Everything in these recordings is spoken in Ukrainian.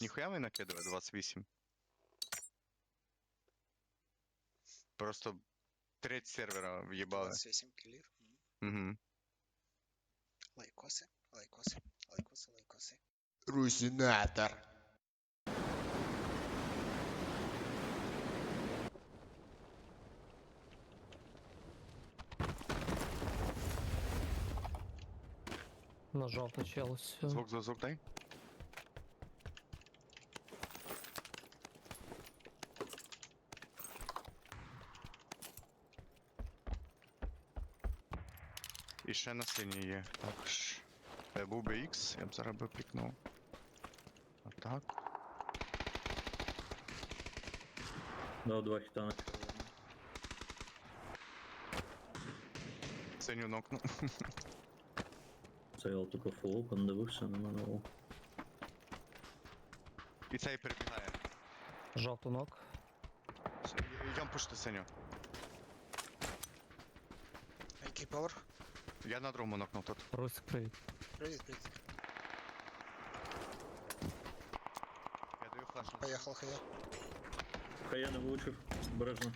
Ніхуя ви накидали 28. Просто треть сервера в'їбали. 28 кілів. Угу. Лайкоси, лайкоси, лайкоси, лайкоси. Русинатор. На жовту челюсть. всё. Звук, звук, звук дай. І ще на синій є. Також. Був би X, я б зараз би пікнув. Отак. Дав два хіта на. Синю нокну. Це я тільки фул open дивився на мене. І цей перебігає. Жовту ног. Йдем пушти синю. Який поверх? Я на другому нокнув тут. Русик, привіт. Привіт, привіт. Я даю флеш. Поїхав хая. Хай я не влучив, обережно.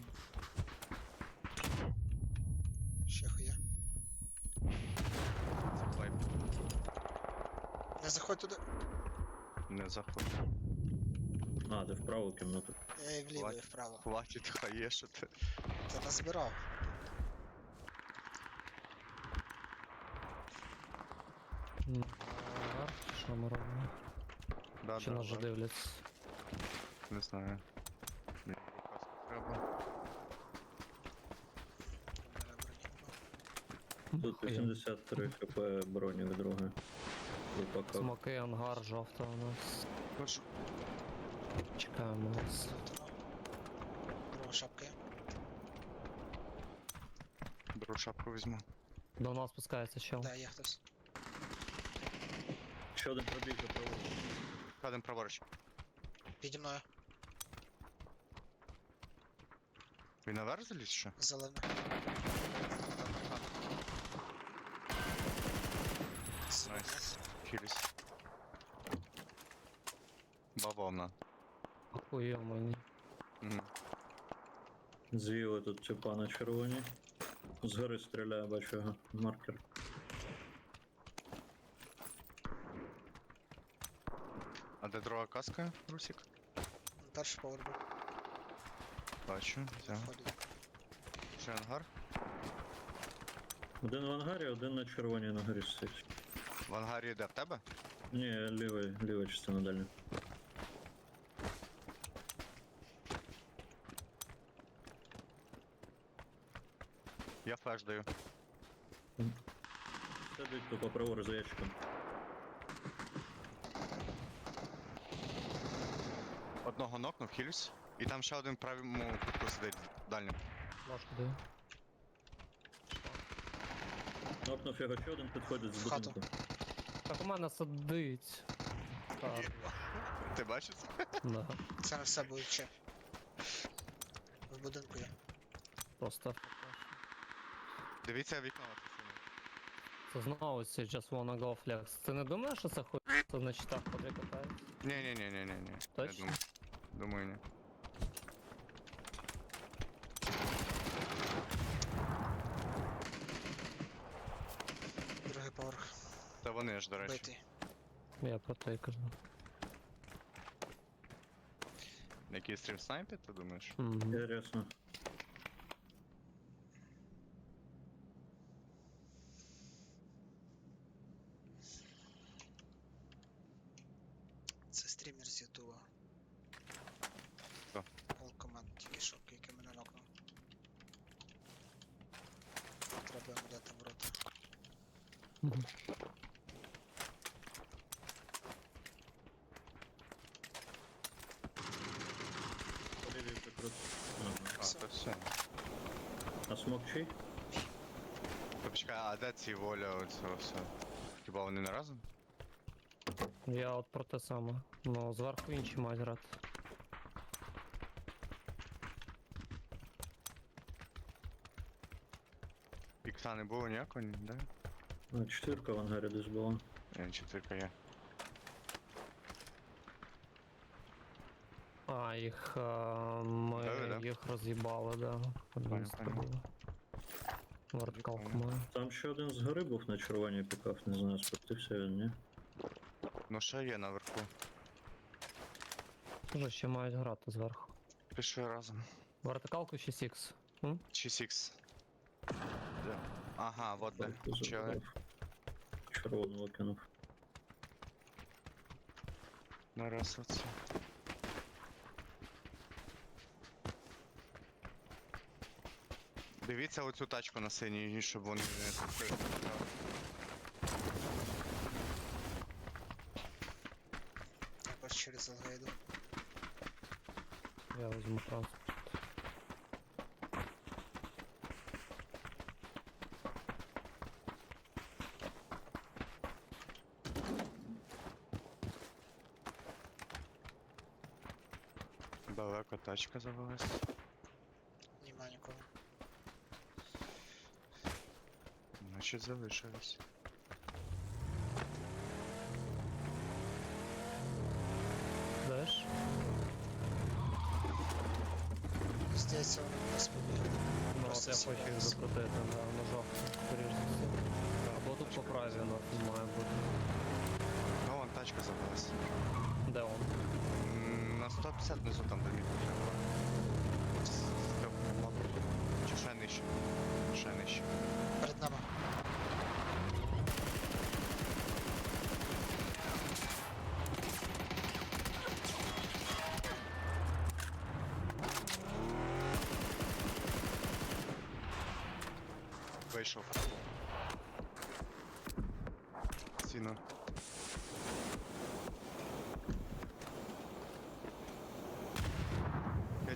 Ще хая. Це. Не заходь туди. Не заходь. А, ти в праву кімнату. Я і вліво, і вправо. Хватить хає, що ти. Назбирав. М, Арт, Що ми робимо? Да, Чи да, нас же да. дивляться? Не знаю. Треба. Тут 83 хп броні від друге. Лупака. Смоки, ангар, жовта у нас. Хочу. Чекаємо вас. Друга шапка є. Беру шапку візьму. До нас спускається чел. Да, є хтось. Ще один пробіг за праву. Ходим праворуч. Піді мною. Він наверх заліз ще? Зелена. Найс. Хіліс. Бавовна. Хуя мені. Угу. Тут типа на червоній. Згори стріляє, бачу його. Маркер. А де друга каска, Русік? Перший поверх. Бачу, взяв. Ще ангар. Один в ангарі, один на червоній на горі сидить. В ангарі йде в тебе? Ні, лівий, ліва частина далі. Я флеш даю. Сидить тут праворуч за ящиком. Одного нокнув, хілюсь. І там ще один в правому кутку сидить дальнім. Ложку даю. Нокнув його ще один підходить з хату. будинку. Так у мене сидить. Так, Ти бачиш? да. Це на все буде ще. В будинку є. Просто. Дивіться вікно. синє. Це знову ці just wanna go flex. Ти не думаєш, що це хуй це на читах ходи катається? Ні, ні, ні, ні, ні, ні. Точно? Думаю. Думаю, ні. Другий поверх. Та вони ж, до речі. Битий. Я про те й кажу. Який стрім снайпер, ти думаєш? Мгм. Інтересно. Це стрімер з Ютуба. Хто? Пол команд тільки що, який мене нокнув. Треба йому дати в рота. Мгм. Прикрут. Ага. А, то все. А чий? Та почекай, а де ці воля оцього все? Хіба вони не разом? Я от про те саме. Ну, зверху інші мають грати. Та не було ніякого, ні, да? Ну, четвірка в ангарі десь була. Е, Четвірка є. А, їх е, ми Да, да. їх роз'їбали, да. Одна з Там ще один згори був на червоній пікав, не знаю, спустився він, ні? Ну ще є наверху. Тоже ще мають грати зверху. Пішли разом. Вертикалку 6х. М? 6х. Ага, вот Чели. забрав. Червоного кинув. На раз оце. Дивіться оцю тачку на синій, щоб вони не. Якось через ЛГ йду. Я візьму транспорт. Далеко тачка завелась. Нема нікого. Значить залишились. Деш? Здається, вони нас побігли. Ну, от Просто я хочу їх сідаюсь. закрутити, да, на жовту, скоріш за все. Або тут по праві у нас має бути. Ну, вон тачка завелась. 50 внизу там домів треба. Чи ще нижче? Ще нижче. Перед нами. Вийшов.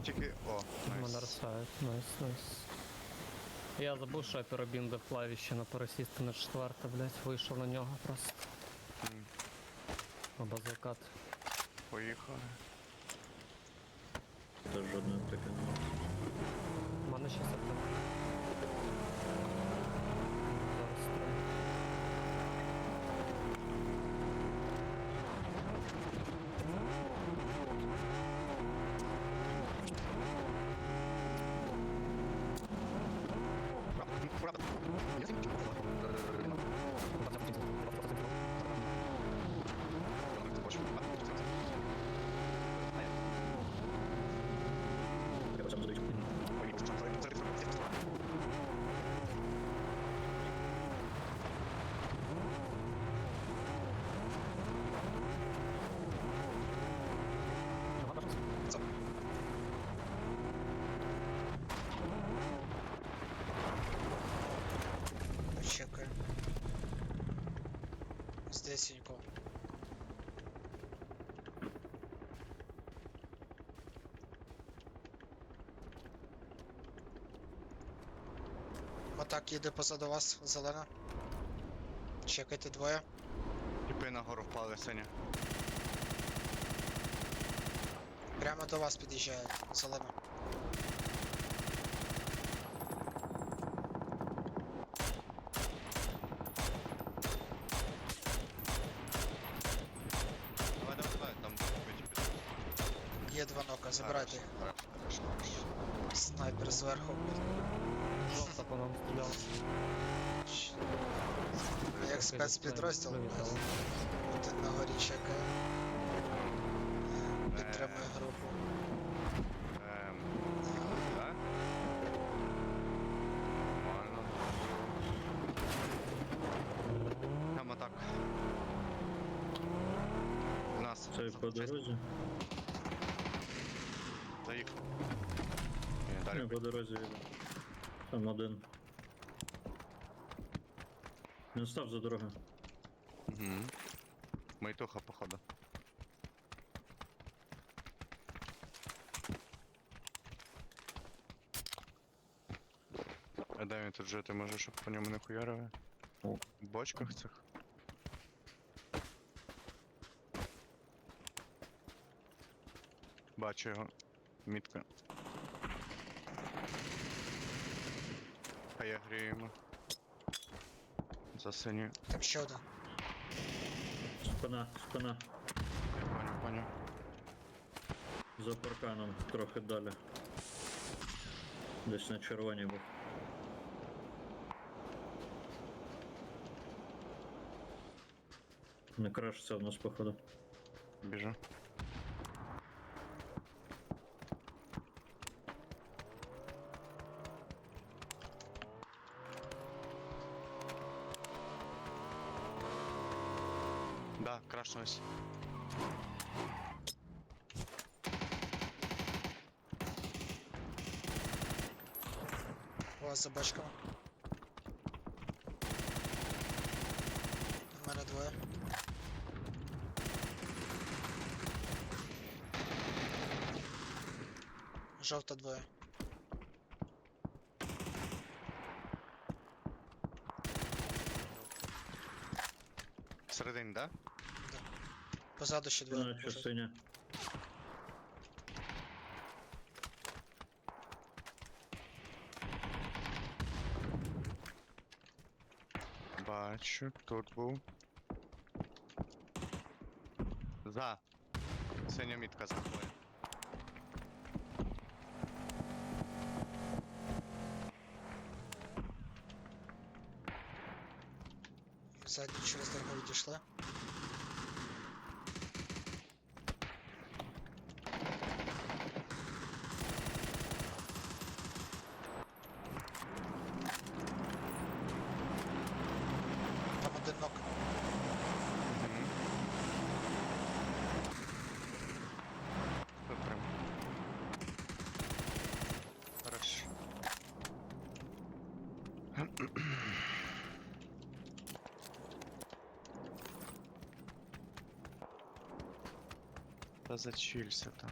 Тільки. О, найс. розсають, найс, найс. Я забув, що я піробіндив клавіші на пересісти на четверте, блять, вийшов на нього просто. М, Або закат. Поїхали. Теж жодної таке немає. У мене ще сектор. Зараз три. Я Здається, нікого. Отак їде позаду вас, зелена. Чекайте двоє. Тіпи нагору впали, Сеня. Прямо до вас під'їжджають, зелена. Давай, давай, давай, там тіпи. Є два нока, забирайте їх. Снайпер зверху. Жовта по нам стріляв. Як спецпідрозділ, один на горі чекає. Підтримує групу. Ем, да? Нормально. Прямо так. У нас. Це по дорозі? Заїхав. Ні, далі. Не, по дорозі їде. Там один. Він став за дорогою. Угу. Майтуха, походу. А де він тут жити може, щоб по ньому не хуярили? В бочках цих. Бачу його. Мітка. А я. За синю. Там ще один. Спина, спина. Я понял, понял. За парканом трохи далі. Десь на червоній був. Не крашиться в нас, походу. Біжу. Да, крашнулась. Вас за бачками. У мене двоє. Жовта двоє. Всередині, да? Позаду ще двоє. Наче Бачу, тут був. За. Синя мітка за тобою. Ззаді через дорогу відійшли. Да зачилься там.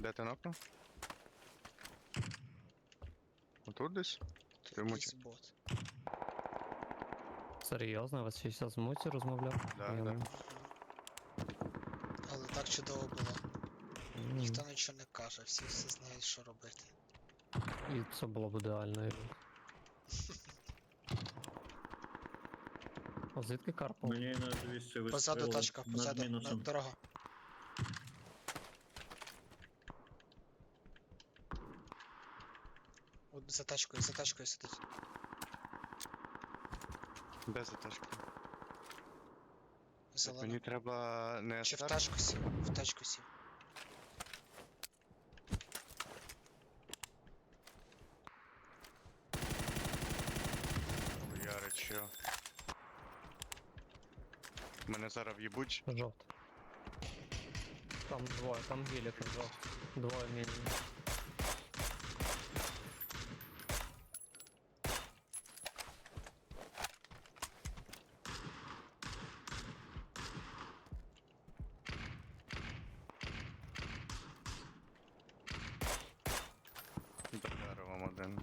Де ти нокнув? Отут десь? Мучи. якийсь бот. Серйозно, ви ще зараз з муті розмовляв? Да, Я да. не- Але так чудово було. М, Ніхто нічого не каже, всі все знають, що робити. І це було б ідеально. А звідки Карпов? Мені на 200 вистрілили Позаду тачка, над позаду, на, мінусом. дорога. От за тачкою, за тачкою сидить. За тачку? Зелена. Мені треба не Чи в SR? тачку сів? В тачку сів. Яричо. Мене зараз в'їбуть. Жовт. Там двоє, там гілік жовт. Двоє мінімум. За деревом один.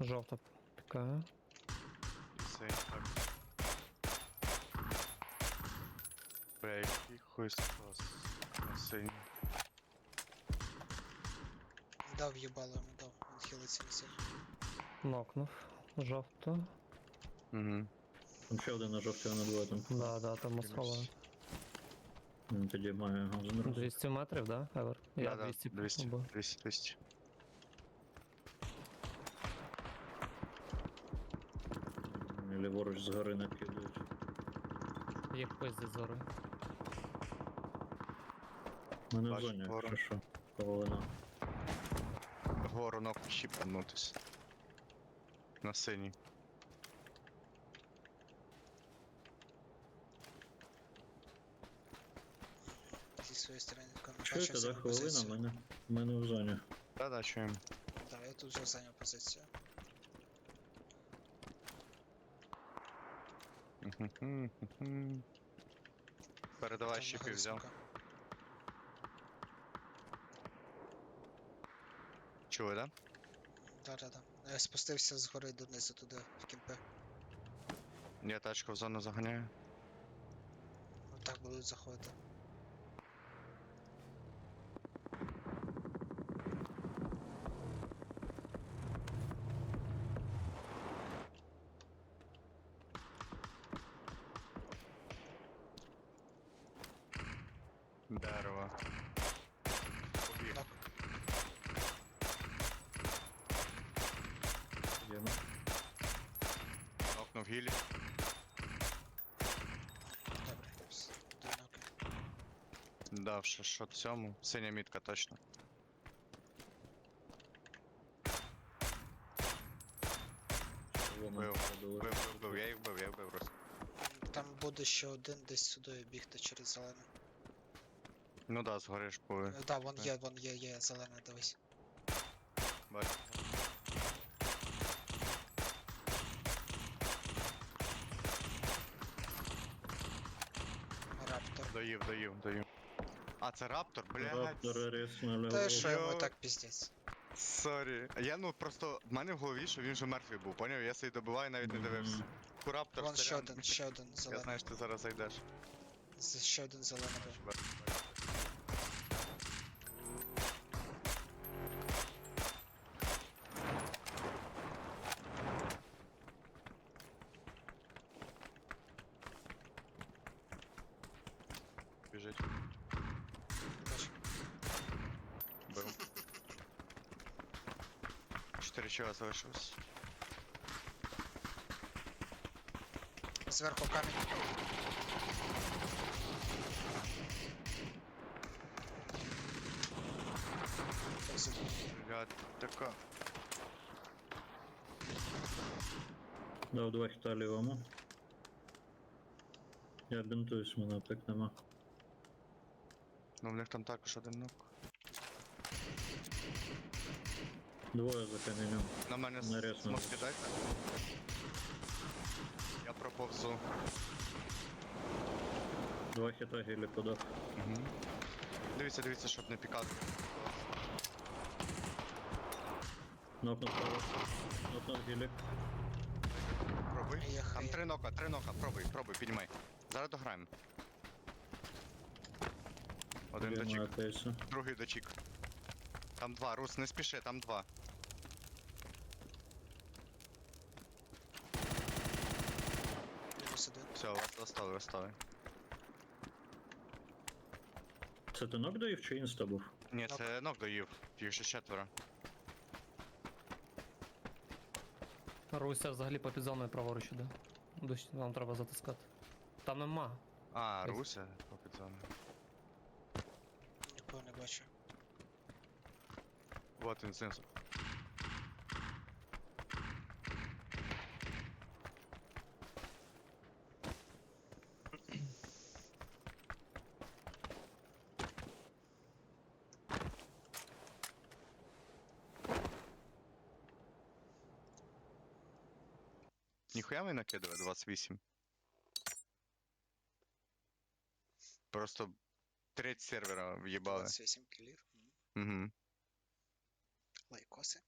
Жовта. І цей так. Бля, який хуй спас. Синій. Дав їбало йому, дав. Він хилиться на сильно. Нокнув. Жовту. Угу. Там ще один на жовтій, на двоє там. Да, да, там. Ну, Тоді має газон 200 метрів, да, Евер? Я 200 200, був. 200, 200. Ліворуч згори накидають. Їх пизді зори. Мене в Бачу, зоні, ворон. якщо що. Половина. Гору ног щіпанутись. На синій. Зі своєї сторони не Чуєте, за займу хвилина, позицію. мене, мене в зоні. Да-да, чуємо. Да, я тут вже зайняв позицію. Передавай нога взяв. Чули, да? Да, да, да. Я спустився згори донизу туди, в кімпи. Я тачку в зону заганяю. Отак так будуть заходити. Дерево. Побіг. Нок. Йдемо. Нокнув гілі. Добре. Два ноки. Дав ще що цьому. Синя мітка точно. Червона Бив. входила. Бив, бив, бив, я їх бив, я їх бив просто. Там буде ще один десь сюди бігти через зелене. Ну да, згориш по. Е, Да, вон є, вон є, є зелене, дивись. Бачу. Раптор. Доїв, доїв, доїв. А, це раптор, блядь. Раптори ріснули. Та що йому так піздець. Сорі. Я ну просто в мене в голові, що він вже мертвий був, поняв? Я собі добиваю, навіть не дивився. Мгм. Ку раптор Вон ще один, ще один Я зелений. знаю, що ти зараз зайдеш. З- Ще один зелений був. 4 чого залишилось. Зверху камінь. Блядь, така. Дав два хіта лівому. Я бінтуюсь, мене так нема. Ну, в них там так також один ног. Двоє за камінем. На мене смок надо. Я проповзу. Два хіта гілі подав. Угу. Дивіться, дивіться, щоб не пікати. Нокнув право. Нокнув гілі. Пробуй. Там три нока, три нока, пробуй, пробуй, піднімай. Зараз дограємо. Один дочік, кейси. другий дочік. Там два, Рус, не спіши, там два. Мінус один. Все, вас достали, достали. Це ти нок доїв чи інста був? Ні, це нок доїв. Їх ще четверо. Руся взагалі по підзоною праворуч іде. Дощ нам треба затискати. Там нема. А, Ось. Руся, попід зону. Нікого не бачу. Вот він знизу. Ніхуя не накидує 28. Просто треть сервера в'їбали. 28 кілів. М. Угу. Лайкоси.